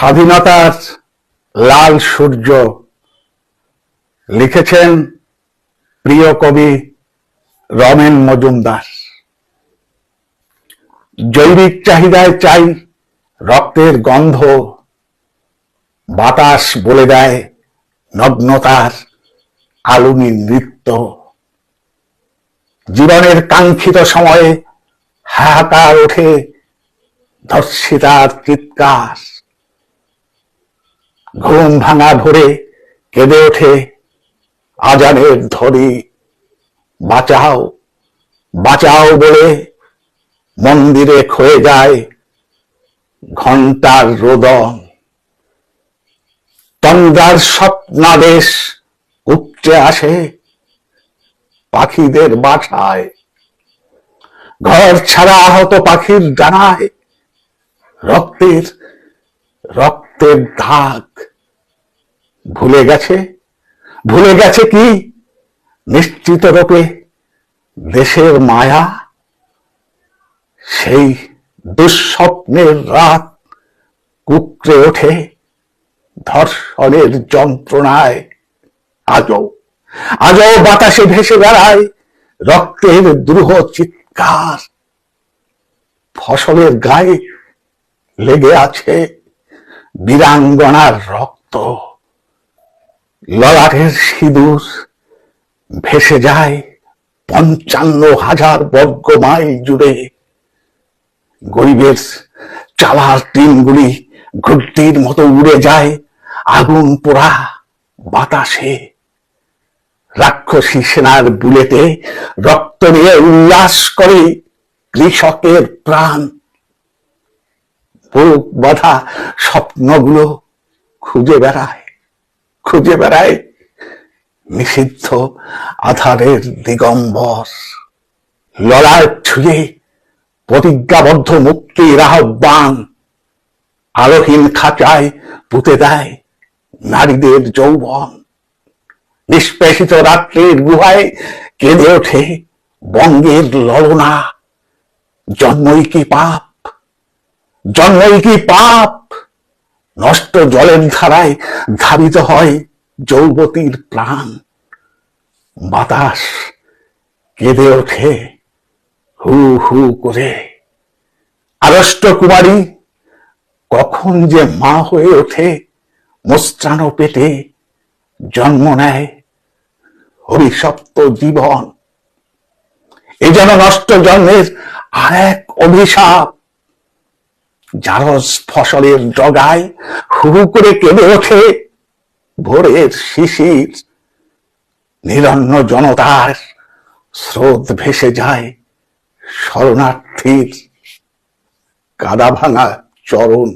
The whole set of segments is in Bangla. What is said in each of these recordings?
স্বাধীনতার লাল সূর্য লিখেছেন প্রিয় কবি রমেন মজুমদার। জৈবিক চাহিদায় চাই, রক্তের গন্ধ বাতাস বলে দেয় নগ্নতার আলুনি নৃত্য। জীবনের কাঙ্ক্ষিত সময়ে হাহাকার ওঠে ধর্ষিতার চিৎকার। ঘুম ভাঙা ভরে কেঁদে ওঠে আজানের ধরি বাঁচাও বাঁচাও বলে মন্দিরে ক্ষয়ে যায় ঘণ্টার রোদন। তন্দ্রার স্বপ্নাদেশ উপচে আসে পাখিদের বাসায়। ঘর ছাড়া আহত পাখির ডানায় রক্তের রক্তের দাগ ভুলে গেছে? ভুলে গেছে কি? নিশ্চিত রূপে দেশের মায়া? সেই দুঃস্বপ্নের রাত কুকড়ে ওঠে ধর্ষণের যন্ত্রণায়। আজও আজও বাতাসে ভেসে বেড়ায় রক্তের দ্রুহ চিৎকার। ফসলের গায়ে লেগে আছে বীরাঙ্গনার রক্ত। ললাটের সিঁদুর ভেসে যায় পঞ্চান্ন হাজার বর্গ মাইল জুড়ে। গরিবের চালার টিনগুলি ঘুরতির মতো উড়ে যায়, আগুন পোড়া বাতাসে। রাক্ষসী সেনার বুলেটে রক্ত নিয়ে উল্লাস করে কৃষকের প্রাণ বুক বাঁধা, স্বপ্নগুলো খুঁজে বেড়ায় খুঁজে বেড়ায় নিষিদ্ধ আধারের দিগম্বর। লড়াই ছুঁয়ে প্রতিজ্ঞাবদ্ধ মুক্তির আহ্বান আলোহীন খাঁচায় পুঁতে দেয় নারীদের যৌবন। নিষ্পেষিত রাত্রির গুহায় কেঁদে ওঠে বঙ্গের ললনা। জন্মই কি পাপ? জন্মই কি পাপ? নষ্ট জলের ধারায় ধাবিত হয় যৌবতীর প্রাণ। বাতাস কেঁদে ওঠে হু হু করে। আরষ্ট কুমারী কখন যে মা হয়ে ওঠে মোস্ত্রানো পেটে জন্ম নেয় অভিশপ্ত জীবন। এ যেন নষ্ট জন্মের আর এক অভিশাপ। জারস ফসলের ডগায় হু হু করে কেঁদে ওঠে। ভোরের শিশির, নিরন্ন জনতার স্রোত ভেসে যায় শরণার্থীর কাদা ভাঙা চরণ।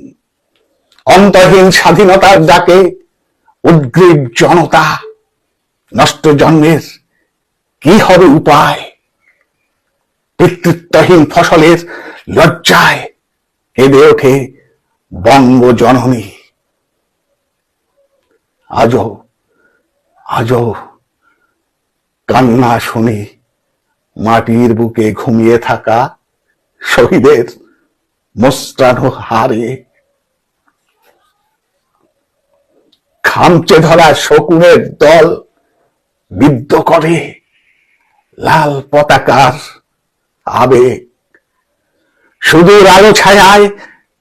অন্তহীন স্বাধীনতার ডাকে উদ্গ্রীব জনতা, নষ্ট জন্মের কি হবে উপায়? পিতৃত্বহীন ফসলের লজ্জায় কেঁদে ওঠে বঙ্গ জননী আজও আজও কান্না শুনি মাটির বুকে ঘুমিয়ে থাকা শহীদের মোস্তানো হারে খামচে ধরা শকুনের দল বিদ্ধ করে লাল পতাকার আবেগ সুদূর আলো ছায়ায়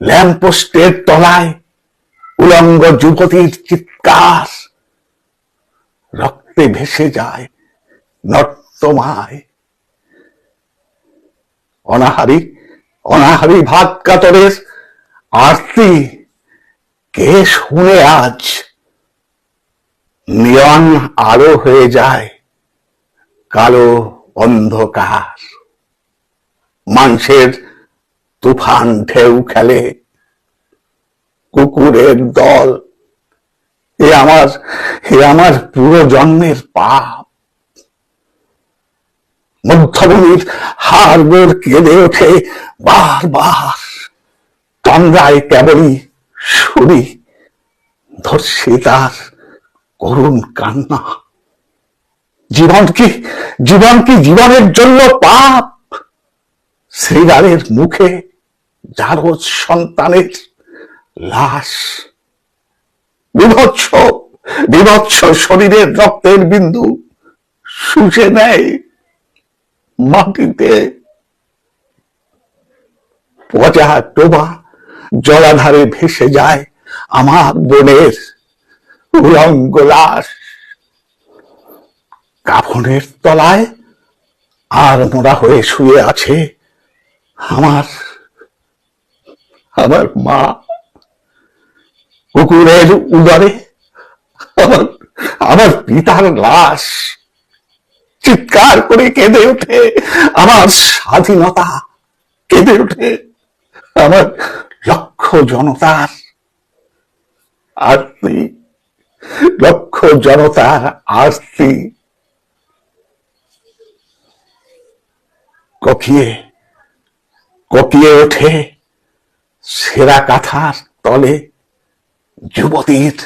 ল্যাম্পোস্টের তলায়, উলঙ্গ যুবতীর চিৎকার। রক্তে ভেসে যায় নর্তমায়। অনাহারি অনাহারি ভাত কাতরের আরতি, কে শুনে আজ নিয়ন আলো হয়ে যায় কালো অন্ধকার? মানুষের তুফান ঢেউ খেলে। কুকুরের দল। এ আমার এ আমার পুরো জন্মের পাপ। মধ্যভূমির হাড়গোড় কেঁদে ওঠে বারবার। তন্দ্রায় কেবলই শুনি ধর্ষিতার করুণ কান্না। জীবন কি জীবন কি জীবনের জন্য পাপ? শ্রীরামের মুখে জারজ সন্তানের লাশ, বিভৎস বিভৎস শরীরের রক্তের বিন্দু শুষে নেয় মাটিতে। পচা ডোবা জলাধারে ভেসে যায় আমার বোনের উলঙ্গ লাশ। কাফনের তলায় আর মোড়া হয়ে শুয়ে আছে আমার আমার মা কুকুরের উদরে, আমার আমার পিতার লাশ চিৎকার করে কেঁদে ওঠে, আমার স্বাধীনতা কেঁদে ওঠে, আমার লক্ষ জনতার আরতি, লক্ষ জনতার আরতি। ককিয়ে ককিয়ে ওঠে সেরা কাথার তলে যুবতীর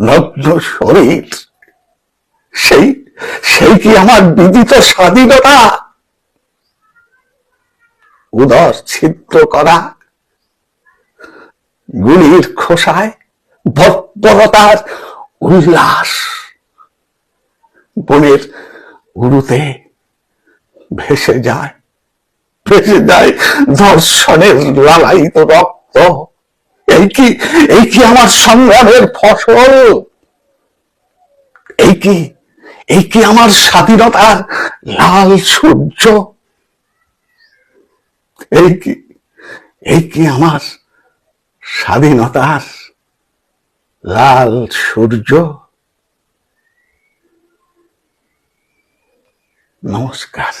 নগ্ন শরীর। সেই সেই কি আমার বিদিত স্বাধীনতা? উদর ছিদ্র করা গুলির খোসায় বর্বরতার উল্লাস। বনের উড়ুতে ভেসে যায় ভেসে যায় ধর্ষণের লালায়িত রক্ত। এই কি এই কি আমার সংগ্রামের ফসল? এই কি এই কি আমার স্বাধীনতার লাল সূর্য? এই কি এই কি আমার স্বাধীনতার লাল সূর্য? নমস্কার।